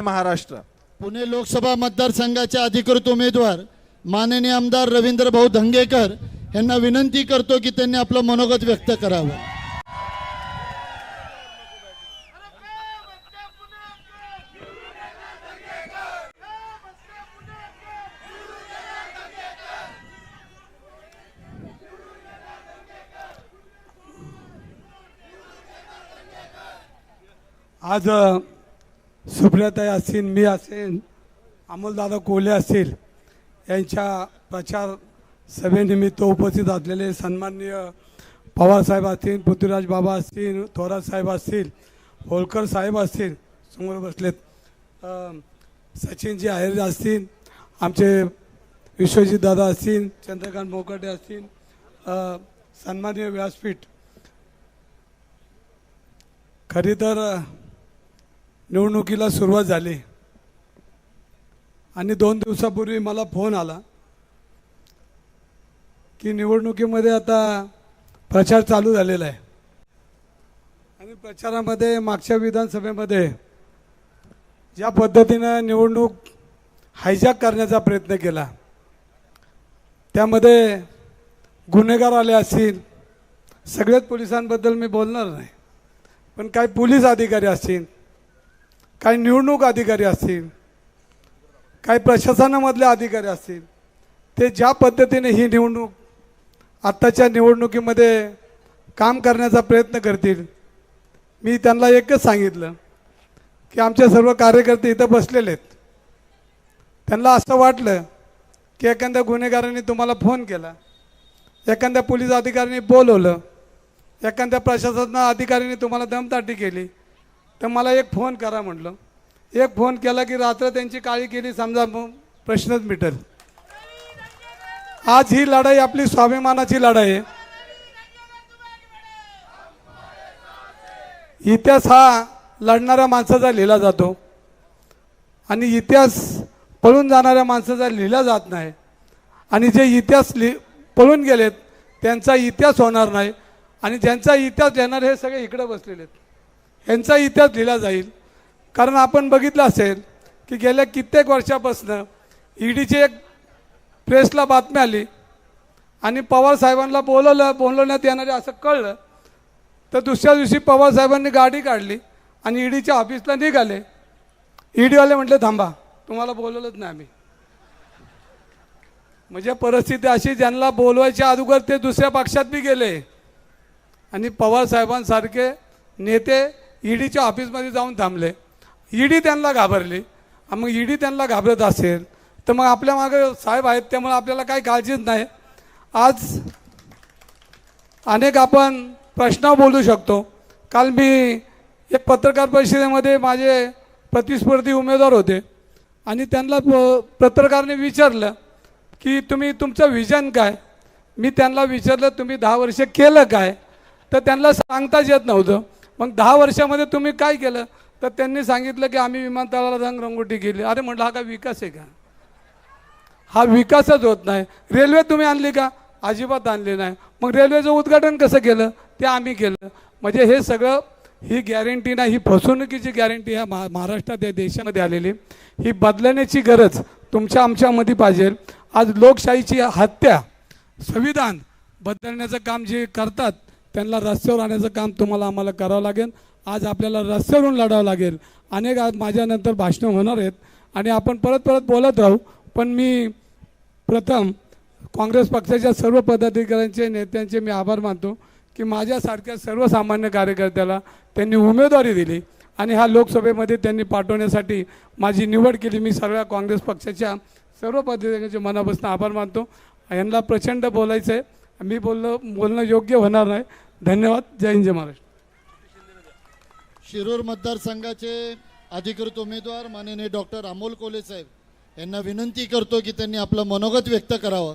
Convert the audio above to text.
महाराष्ट्र. पुणे लोकसभा मतदारसंघाचे अधिकृत उमेदवार माननीय आमदार रवींद्र भाऊ धंगेकर यांना विनंती करतो की त्यांनी आपलं मनोगत व्यक्त करावं. आज सुप्रियाताई असतील मी असेन अमोलदादा कोहले असतील यांच्या प्रचार सभेनिमित्त उपस्थित असलेले सन्माननीय पवारसाहेब असतील पृथ्वीराज बाबा असतील थोरात साहेब असतील होळकर साहेब असतील समोर बसलेत. सचिनजी आहेर असतील आमचे विश्वजित दादा असतील चंद्रकांत मोकटे असतील सन्माननीय व्यासपीठ. खरी तर निवडणुकीला सुरुवात झाली. आणि दोन दिवसापूर्वी मला फोन आला की निवडणुकीमध्ये आता प्रचार चालू झालेला आहे. आणि प्रचारामध्ये मागच्या विधानसभेमध्ये ज्या पद्धतीनं निवडणूक हायजॅक करण्याचा प्रयत्न केला त्यामध्ये गुन्हेगार आले असतील. सगळ्याच पोलिसांबद्दल मी बोलणार नाही. पण काही पोलीस अधिकारी असतील काही निवडणूक अधिकारी असतील काही प्रशासनामधले अधिकारी असतील ते ज्या पद्धतीने ही निवडणूक आत्ताच्या निवडणुकीमध्ये काम करण्याचा प्रयत्न करतील मी त्यांना एकच सांगितलं की आमचे सर्व कार्यकर्ते इथं बसलेले आहेत. त्यांना असं वाटलं की एखाद्या गुन्हेगारांनी तुम्हाला फोन केला एखाद्या पोलीस अधिकाऱ्यांनी बोलवलं एखाद्या प्रशासना अधिकाऱ्यांनी तुम्हाला दमदाटी केली तर मला एक फोन करा म्हटलं. एक फोन केला की रात्र त्यांची काळी केली समजा प्रश्नच मिटेल. आज ही लढाई आपली स्वाभिमानाची लढाई आहे. इतिहास हा लढणाऱ्या माणसाचा लिहिला जातो. आणि इतिहास पळून जाणाऱ्या माणसाचा लिहिला जात नाही. आणि जे इतिहास लि पळून गेलेत त्यांचा इतिहास होणार नाही. आणि ज्यांचा इतिहास लिहिणार हे सगळे इकडे बसलेले आहेत. यांचा इतिहास लिहिला जाईल. कारण आपण बघितलं असेल की गेल्या कित्येक वर्षापासनं ईडीची एक प्रेसला बातमी आली आणि पवार साहेबांना बोलवलं बोलवण्यात येणारे असं कळलं. तर दुसऱ्या दिवशी पवार साहेबांनी गाडी काढली आणि ईडीच्या ऑफिसला निघाले. ईडीवाले म्हटले थांबा तुम्हाला बोलवलंच नाही आम्ही. म्हणजे परिस्थिती अशी ज्यांना बोलवायच्या अगोदर ते दुसऱ्या पक्षात बी गेले. आणि पवार साहेबांसारखे नेते ईडीच्या ऑफिसमध्ये जाऊन थांबले. ईडी त्यांना घाबरली. मग ईडी त्यांना घाबरत असेल तर मग आपल्या मागे साहेब आहेत त्यामुळे आपल्याला काही काळजीच नाही. आज अनेक आपण प्रश्न बोलू शकतो. काल मी एक पत्रकार परिषदेमध्ये माझे प्रतिस्पर्धी उमेदवार होते. आणि त्यांना प पत्रकारने विचारलं की तुम्ही तुमचं विजन काय? मी त्यांना विचारलं तुम्ही दहा वर्ष केलं काय? तर त्यांना सांगताच येत नव्हतं. मग दहा वर्षामध्ये तुम्ही काय केलं? तर त्यांनी सांगितलं की आम्ही विमानतळाला जाऊन रंगोटी केली. अरे म्हटलं हा काय विकास आहे का? हा विकासच होत नाही. रेल्वे तुम्ही आणली का? अजिबात आणली नाही. मग रेल्वेचं उद्घाटन कसं केलं? ते आम्ही केलं. म्हणजे हे सगळं ही गॅरंटी नाही ही फसवणुकीची गॅरंटी ह्या महा महाराष्ट्रात या देशामध्ये आलेली. ही बदलण्याची गरज तुमच्या आमच्यामध्ये पाहिजे. आज लोकशाहीची हत्या संविधान बदलण्याचं काम जे करतात त्यांना रस्त्यावर आणायचं काम तुम्हाला आम्हाला करावं लागेल. आज आपल्याला रस्त्यावरून लढावं लागेल. अनेक आज माझ्यानंतर भाषणं होणार आहेत. आणि आपण परत परत बोलत राहू. पण मी प्रथम काँग्रेस पक्षाच्या सर्व पदाधिकाऱ्यांचे नेत्यांचे मी आभार मानतो की माझ्यासारख्या सर्वसामान्य कार्यकर्त्याला त्यांनी उमेदवारी दिली आणि ह्या लोकसभेमध्ये त्यांनी पाठवण्यासाठी माझी निवड केली. मी सर्व काँग्रेस पक्षाच्या सर्व पदाधिकाऱ्यांचे मनापासून आभार मानतो. यांना प्रचंड बोलायचं आहे मी बोललं बोलणं योग्य होणार नाही. धन्यवाद. जय हिंद जय महाराष्ट्र. शिरूर मतदारसंघाचे अधिकृत उमेदवार माननीय डॉक्टर अमोल कोले साहेब. यांना विनंती करतो की त्यांनी आपलं मनोगत व्यक्त करावं.